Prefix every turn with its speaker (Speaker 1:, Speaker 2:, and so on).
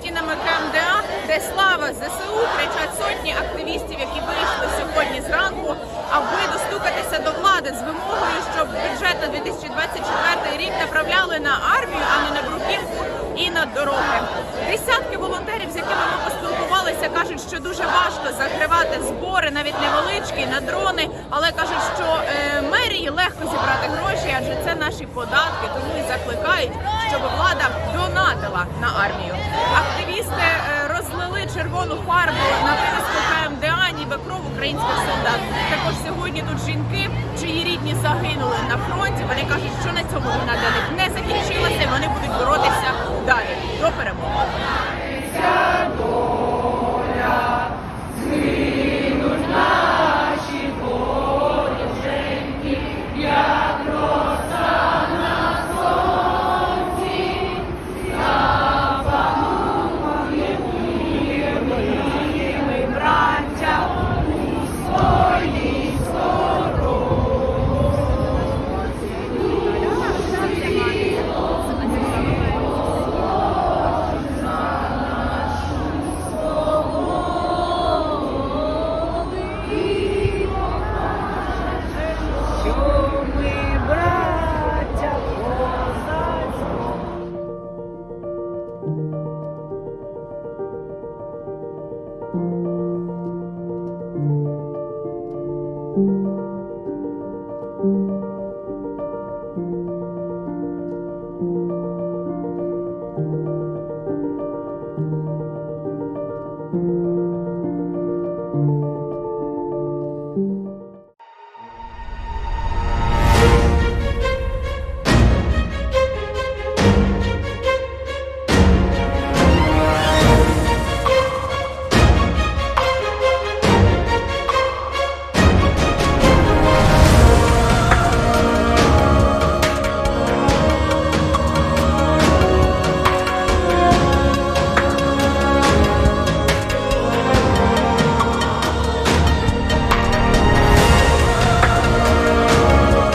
Speaker 1: стінами КМДА, де слава ЗСУ кричать сотні активістів, які вийшли сьогодні зранку, аби достукатися до влади з вимогою, щоб бюджет на 2024 рік направляли на армію, а не на бруківку і на дороги. Десятки волонтерів, з якими ми поспілкувалися, кажуть, що дуже важко закривати збори, навіть невеличкі, на дрони, але кажуть, що е, мерії легко зібрати гроші, адже це наші податки, тому і закликають, щоб влада донатила на армію. Активісти е, розлили червону фарбу на вивіску КМДА, ніби кров українських солдат. Також сьогодні тут жінки, чиї рідні загинули на фронті. Вони кажуть, що на цьому війна thank you